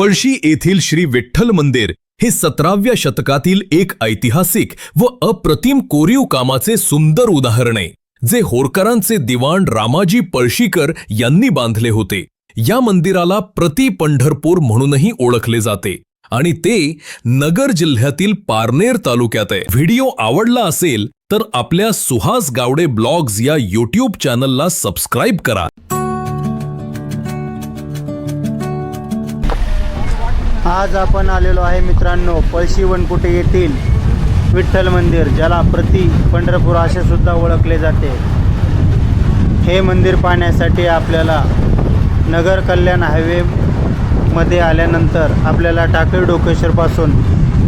पळशी येथील श्री विठ्ठल मंदिर हे सतराव्या शतकातील एक ऐतिहासिक व अप्रतिम कोरीव कामाचे सुंदर उदाहरण आहे जे होरकरांचे दिवाण रामाजी पळशीकर यांनी बांधले होते. या मंदिराला प्रति पंढरपूर म्हणूनही ओळखले जाते आणि ते नगर जिल्ह्यातील पारनेर तालुक्यात आहे. व्हिडिओ आवडला असेल तर आपल्या सुहास गावडे ब्लॉग्स या युट्यूब चॅनलला सबस्क्राईब करा. आज आपण आलेलो आहे मित्रांनो पळशी वनकुटे येथील विठ्ठल मंदिर ज्याला प्रति पंढरपूर असे सुद्धा ओळखले जाते. हे मंदिर पाहण्यासाठी आपल्याला नगर कल्याण हायवेमध्ये आल्यानंतर आपल्याला टाकळी डोकेश्वरपासून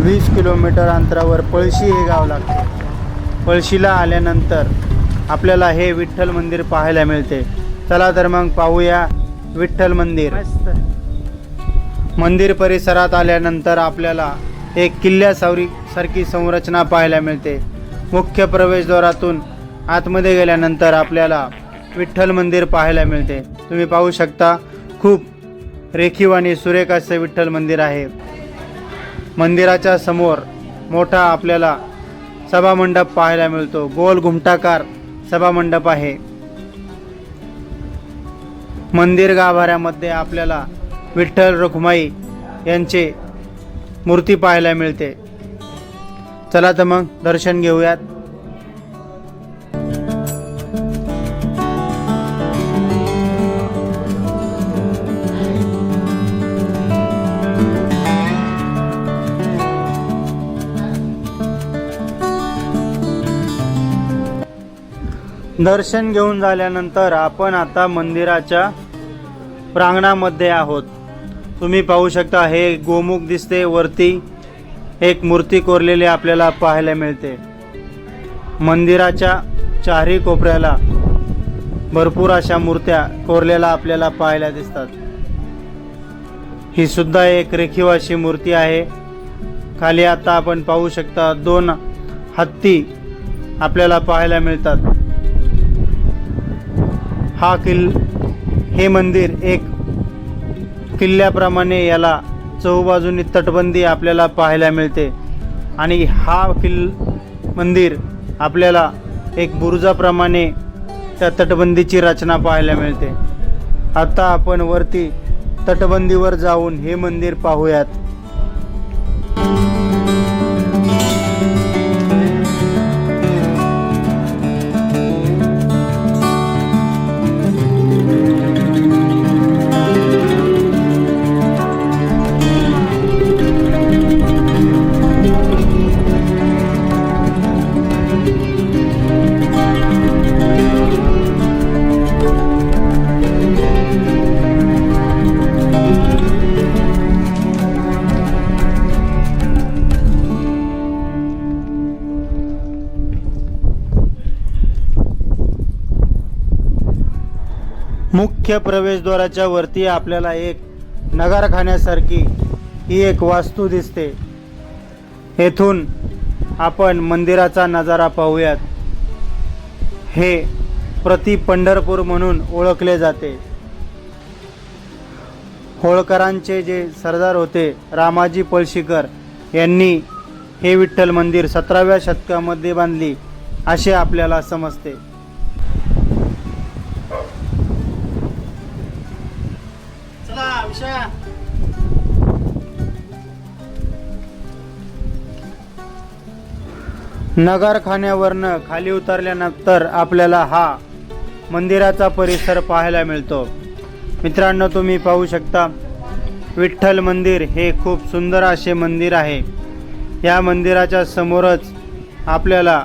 वीस किलोमीटर अंतरावर पळशी हे गाव लागते. पळशीला आल्यानंतर आपल्याला हे विठ्ठल मंदिर पाहायला मिळते. चला तर मग पाहूया विठ्ठल मंदिर. मंदिर परिसरात आल्यानंतर आपल्याला एक किल्ल्यासावरी सारखी संरचना पाहायला मिळते. मुख्य प्रवेशद्वारातून आतमध्ये गेल्यानंतर आपल्याला विठ्ठल मंदिर पाहायला मिळते. तुम्ही पाहू शकता खूप रेखीव आणि सुरेख असे विठ्ठल मंदिर आहे. मंदिराच्या समोर मोठा आपल्याला सभामंडप पाहायला मिळतो. गोल घुमटाकार सभामंडप आहे. मंदिर गाभाऱ्यामध्ये आपल्याला विठ्ठल रखुमाई यांचे मूर्ती पाहायला मिळते. चला तर मग दर्शन घेऊयात. दर्शन घेऊन झाल्यानंतर आपण आता मंदिराच्या प्रांगणामध्ये आहोत. तुम्ही पाहू शकता हे गोमुख दिसते वरती एक मूर्ती कोरलेली आपल्याला पाहायला मिळते. मंदिराच्या चारही कोपऱ्याला भरपूर अशा मूर्त्या कोरलेल्या आपल्याला पाहायला दिसतात. ही सुद्धा एक रेखीव अशी मूर्ती आहे. खाली आता आपण पाहू शकता दोन हत्ती आपल्याला पाहायला मिळतात. हा किल् हे मंदिर एक किल्ल्याप्रमाणे याला चौबाजूनी तटबंदी आपल्याला पाहायला मिळते. आणि हा किल मंदिर आपल्याला एक बुरुजाप्रमाणे त्या तटबंदीची रचना पाहायला मिळते. आता आपण वरती तटबंदीवर जाऊन हे मंदिर पाहूयात. मुख्य प्रवेशद्वाराच्या वरती आपल्याला एक नगारखान्यासारखी ही एक वास्तू दिसते. येथून आपण मंदिराचा नजारा पाहूयात. हे प्रति पंढरपूर म्हणून ओळखले जाते. होळकरांचे जे सरदार होते रामाजी पळशीकर यांनी हे विठ्ठल मंदिर सतराव्या शतकामध्ये बांधली असे आपल्याला समजते. चला नगरखान्यावरनं खाली उतरल्यानंतर आपल्याला हा मंदिराचा परिसर पाहायला मिळतो. मित्रांनो तुम्ही पाहू शकता विठ्ठल मंदिर हे खूप सुंदर असे मंदिर आहे. या मंदिराच्या समोरच आपल्याला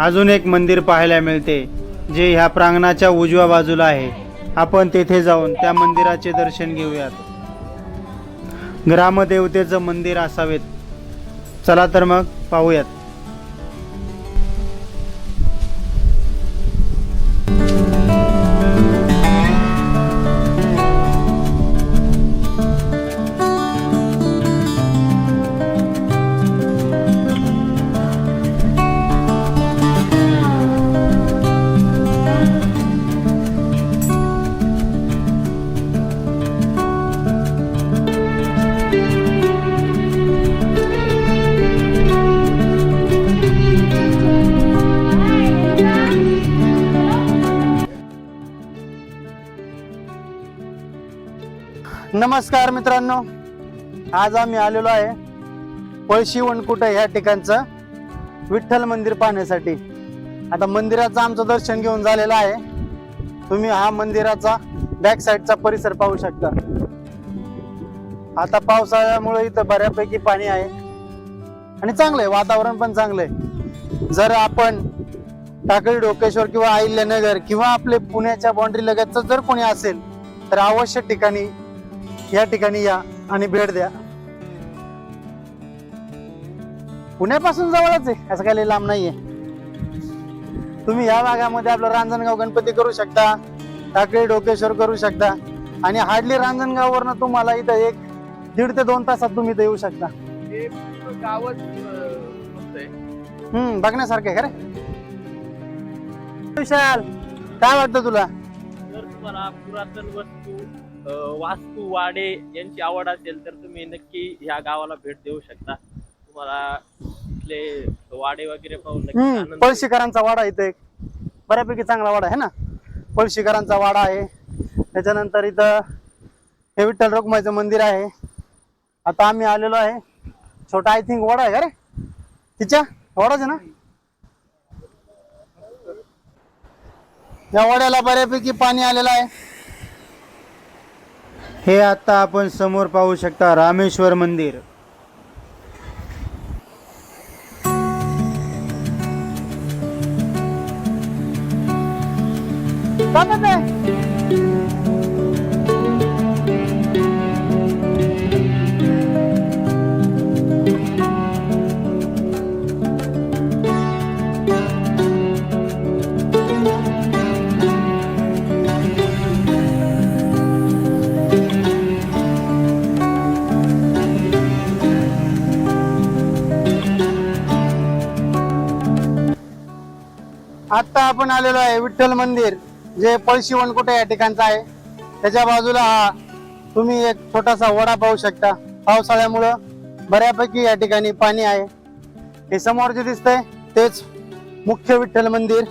अजून एक मंदिर पाहायला मिळते जे ह्या प्रांगणाच्या उजव्या बाजूला आहे. आपण तेथे जाऊन त्या मंदिराचे दर्शन घेऊयात. ग्रामदेवतेचं मंदिर असावेत. चला तर मग पाहूयात. नमस्कार मित्रांनो आज आम्ही आलेलो आहे पळशी वनकुट ह्या ठिकाणचं विठ्ठल मंदिर पाहण्यासाठी. आता मंदिराचं आमचं दर्शन घेऊन झालेलं आहे. तुम्ही हा मंदिराचा बॅक साईडचा परिसर पाहू शकता. आता पावसाळ्यामुळे इथं बऱ्यापैकी पाणी आहे. आणि चांगलं आहे वातावरण पण चांगलं आहे जर आपण टाकळी डोकेश्वर किंवा अहिल्यानगर किंवा आपले पुण्याच्या बाउंड्री लगतच जर कोणी असेल तर अवश्य ठिकाणी या ठिकाणी या आणि भेट द्या. पुण्यापासून जवळच आहे असं काही लांब नाहीये. तुम्ही या भागामध्ये आपलं रांजणगाव गणपती करू शकता टाकळी डोकेश्वर करू शकता आणि हार्डली रांजणगाव वरनं तुम्हाला इथं एक दीड ते दोन तासात तुम्ही इथं येऊ शकता. हे. हम्म बघण्यासारखं आहे खरे विशाल काय वाटतं तुला? तुम्हाला पुरातन वस्तू वास्तू वाडे यांची आवड असेल तर तुम्ही नक्की ह्या गावाला भेट देऊ शकता. तुम्हाला इथले वाडे वगैरे पाहून नक्की हम्म आनंद पळशीकरांचा वाडा इथं एक. बऱ्यापैकी चांगला वाडा आहे ना? पळशीकरांचा वाडा आहे. त्याच्यानंतर इथं हे विठ्ठल रखुमाईचं मंदिर आहे. आता आम्ही आलेलो आहे. छोटा आय थिंक वाडा आहे का रे? तिच्या? वाडाच आहे ना? या वड्याला बऱ्यापैकी पाणी आलेलं आहे हे आता आपण समोर पाहू शकता रामेश्वर मंदिर Bájate. आता आपण आलेलो आहे विठ्ठल मंदिर जे पळशी वनकुटे या ठिकाणचं आहे? त्याच्या बाजूला हा तुम्ही एक छोटासा वडा पाहू शकता. पावसाळ्यामुळं बऱ्यापैकी या ठिकाणी पाणी आहे. हे समोर जे दिसतंय तेच मुख्य विठ्ठल मंदिर.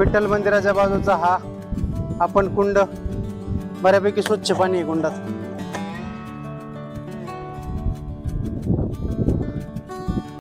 विठ्ठल मंदिराच्या बाजूचा हा आपण कुंड बऱ्यापैकी स्वच्छ पाणी आहे कुंडात